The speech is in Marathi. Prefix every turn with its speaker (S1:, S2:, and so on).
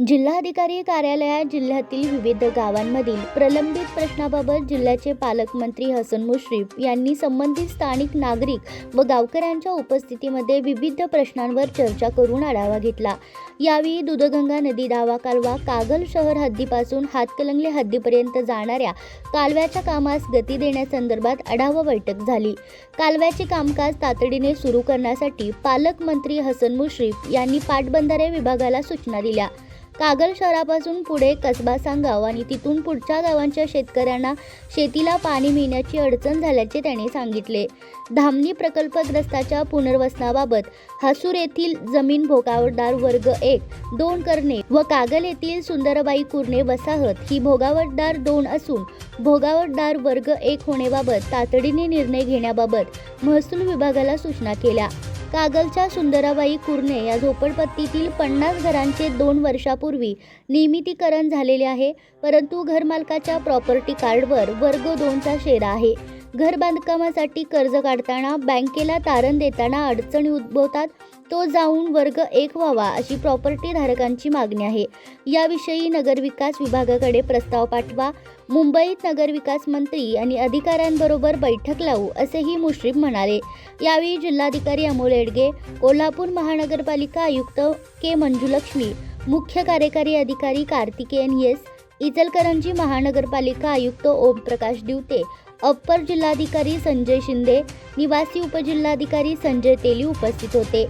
S1: जिल्हाधिकारी कार्यालयात जिल्ह्यातील विविध गावांमधील प्रलंबित प्रश्नाबाबत जिल्ह्याचे पालकमंत्री हसन मुश्रीफ यांनी संबंधित स्थानिक नागरिक व गावकऱ्यांच्या उपस्थितीमध्ये विविध प्रश्नांवर चर्चा करून आढावा घेतला. यावेळी दूधगंगा नदी दावा कालवा कागल शहर हद्दीपासून हातकलंगले हद्दीपर्यंत जाणाऱ्या कालव्याच्या कामास गती देण्यासंदर्भात आढावा बैठक झाली. कालव्याचे कामकाज तातडीने सुरू करण्यासाठी पालकमंत्री हसन मुश्रीफ यांनी पाटबंधारे विभागाला सूचना दिल्या. कागल शहरापासून पुढे कसबा सांगाव आणि तिथून पुढच्या गावांच्या शेतकऱ्यांना शेतीला पाणी मिळण्याची अडचण झाल्याचे त्यांनी सांगितले. धामणी प्रकल्पग्रस्ताच्या पुनर्वसनाबाबत हासूर येथील जमीन भोगावतदार वर्ग एक दोन करणे व कागल येथील सुंदरबाई कुर्णे वसाहत ही भोगावतदार दोन असून भोगावतदार वर्ग एक होण्याबाबत तातडीने निर्णय घेण्याबाबत महसूल विभागाला सूचना केल्या. कागलच्या सुंदराबाई कुर्णे या झोपडपट्टीतील पन्नास घरांचे दोन वर्षापूर्वी नियमितीकरण झालेले आहे परंतु घरमालकाच्या प्रॉपर्टी कार्डवर वर्ग दोनचा शेरा आहे. घर बांधकामासाठी कर्ज काढताना बँकेला तारण देताना अडचणी उद्भवतात तो जाऊन वर्ग एक व्हावा अशी प्रॉपर्टी धारकांची मागणी आहे. याविषयी नगरविकास विभागाकडे प्रस्ताव पाठवा मुंबईत नगरविकास मंत्री आणि अधिकाऱ्यांबरोबर बैठक लावू असेही मुश्रीफ म्हणाले. यावेळी जिल्हाधिकारी अमोल एडगे कोल्हापूर महानगरपालिका आयुक्त के मंजुलक्ष्मी मुख्य कार्यकारी अधिकारी कार्तिकेयन येस इचलकरंजी महानगरपालिका आयुक्त ओमप्रकाश दिवते. अप्पर जिल्हाधिकारी संजय शिंदे निवासी उपजिल्हाधिकारी संजय तेली उपस्थित होते.